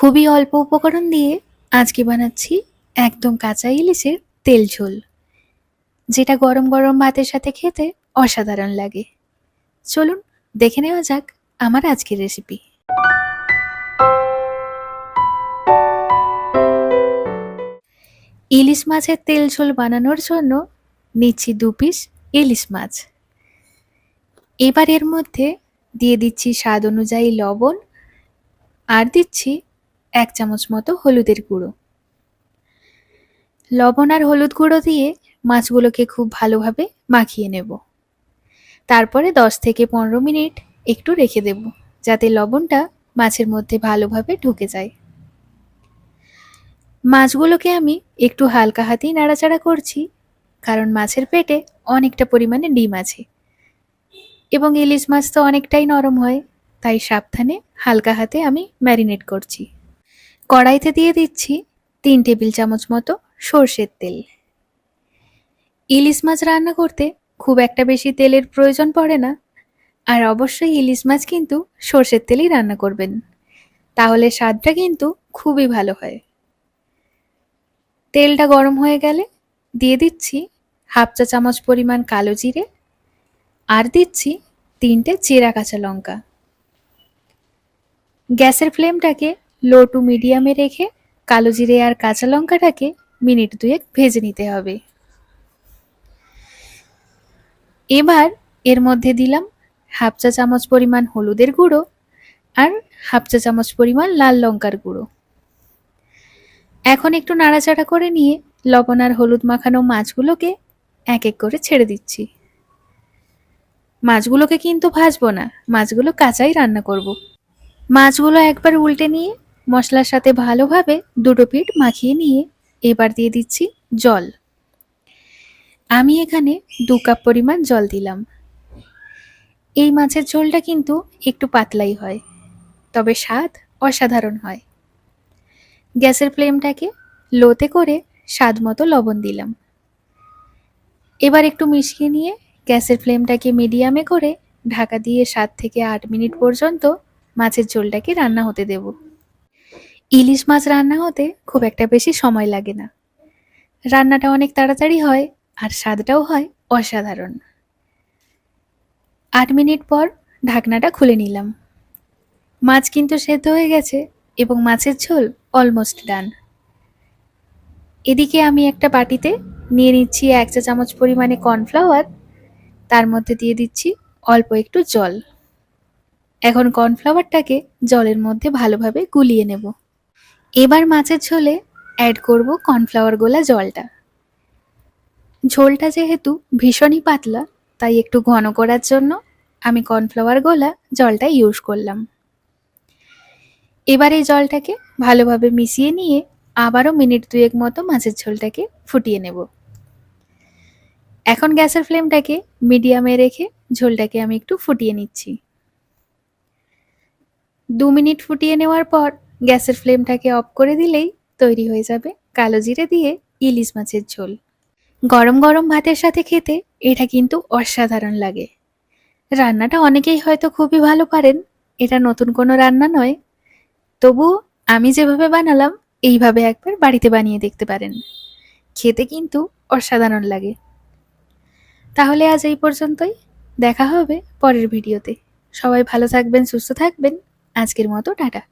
খুবই অল্প উপকরণ দিয়ে আজকে বানাচ্ছি একদম কাঁচা ইলিশের তেল ঝোল, যেটা গরম গরম ভাতের সাথে খেতে অসাধারণ লাগে। চলুন দেখে নেওয়া যাক আমার আজকের রেসিপি ইলিশ মাছের তেল ঝোল বানানোর জন্য নিচ্ছি দু পিস ইলিশ মাছ। এবার এর মধ্যে দিয়ে দিচ্ছি স্বাদ অনুযায়ী লবণ আর দিচ্ছি এক চামচ মতো হলুদের গুঁড়ো। লবণ আর হলুদ গুঁড়ো দিয়ে মাছগুলোকে খুব ভালোভাবে মাখিয়ে নেব। তারপরে দশ থেকে পনেরো মিনিট একটু রেখে দেব, যাতে লবণটা মাছের মধ্যে ভালোভাবে ঢুকে যায়। মাছগুলোকে আমি একটু হালকা হাতেই নাড়াচাড়া করছি, কারণ মাছের পেটে অনেকটা পরিমাণে ডিম আছে। এবং ইলিশ মাছ তো অনেকটাই নরম হয়, তাই সাবধানে হালকা হাতে আমি ম্যারিনেট করছি। কড়াইতে দিয়ে দিচ্ছি তিন টেবিল চামচ মতো সর্ষের তেল। ইলিশ মাছ রান্না করতে খুব একটা বেশি তেলের প্রয়োজন পড়ে না। আর অবশ্যই ইলিশ মাছ কিন্তু সর্ষের তেলেই রান্না করবেন। তাহলে স্বাদটা কিন্তু খুবই ভালো হয়। তেলটা গরম হয়ে গেলে দিয়ে দিচ্ছি হাফ চা চামচ পরিমাণ কালো জিরে আর দিচ্ছি তিনটে চেরা কাঁচা লঙ্কা। গ্যাসের ফ্লেমটাকে লো টু মিডিয়ামে রেখে কালো জিরে আর কাঁচা লঙ্কাটাকে মিনিট দুয়েক ভেজে নিতে হবে। এবার এর মধ্যে দিলাম হাফ চা চামচ পরিমাণ হলুদের গুঁড়ো আর হাফ চা চামচ পরিমাণ লাল লঙ্কার গুঁড়ো। এখন একটু নাড়াচাড়া করে নিয়ে লবণ আর হলুদ মাখানো মাছগুলোকে এক এক করে ছেড়ে দিচ্ছি। মাছগুলোকে কিন্তু ভাজবো না, মাছগুলো কাঁচাই রান্না করব। মাছগুলো একবার উল্টে নিয়ে মশলার সাথে ভালোভাবে দুটো পিঠ মাখিয়ে নিয়ে এবার দিয়ে দিচ্ছি জল। আমি এখানে দু কাপ পরিমাণ জল দিলাম। এই মাছের ঝোলটা কিন্তু একটু পাতলাই হয়, তবে স্বাদ অসাধারণ হয়। গ্যাসের ফ্লেমটাকে লোতে করে স্বাদ মতো লবণ দিলাম। এবার একটু মিশিয়ে নিয়ে গ্যাসের ফ্লেমটাকে মিডিয়ামে করে ঢাকা দিয়ে সাত থেকে আট মিনিট পর্যন্ত মাছের ঝোলটাকে রান্না হতে দেব। ইলিশ মাছ রান্না হতে খুব একটা বেশি সময় লাগে না। রান্নাটা অনেক তাড়াতাড়ি হয় আর স্বাদটাও হয় অসাধারণ। আট মিনিট পর ঢাকনাটা খুলে নিলাম। মাছ কিন্তু সেদ্ধ হয়ে গেছে এবং মাছের ঝোল অলমোস্ট ডান এদিকে আমি একটা বাটিতে নিয়ে নিচ্ছি এক চা চামচ পরিমাণে কর্নফ্লাওয়ার, তার মধ্যে দিয়ে দিচ্ছি অল্প একটু জল। এখন কর্নফ্লাওয়ারটাকে জলের মধ্যে ভালোভাবে গুলিয়ে নেব। এবার মাছের ঝোলে অ্যাড করব কর্নফ্লাওয়ার গোলা জলটা। ঝোলটা যেহেতু ভীষণই পাতলা, তাই একটু ঘন করার জন্য আমি কর্নফ্লাওয়ার গোলা জলটা ইউজ করলাম। এবার এই জলটাকে ভালোভাবে মিশিয়ে নিয়ে আবারও মিনিট দুয়েক মতো মাছের ঝোলটাকে ফুটিয়ে নেব। এখন গ্যাসের ফ্লেমটাকে মিডিয়ামে রেখে ঝোলটাকে আমি একটু ফুটিয়ে নিচ্ছি। দু মিনিট ফুটিয়ে নেওয়ার পর গ্যাসের ফ্লেমটাকে অফ করে দিলেই তৈরি হয়ে যাবে কালো জিরে দিয়ে ইলিশ মাছের ঝোল। গরম গরম ভাতের সাথে খেতে এটা কিন্তু অসাধারণ লাগে। রান্নাটা অনেকেই হয়তো খুবই ভালো পারেন, এটা নতুন কোনো রান্না নয়। তবু আমি যেভাবে বানালাম, এইভাবে একবার বাড়িতে বানিয়ে দেখতে পারেন। খেতে কিন্তু অসাধারণ লাগে। তাহলে আজ এই পর্যন্তই। দেখা হবে পরের ভিডিওতে। সবাই ভালো থাকবেন, সুস্থ থাকবেন। আজকের মতো, টাটা।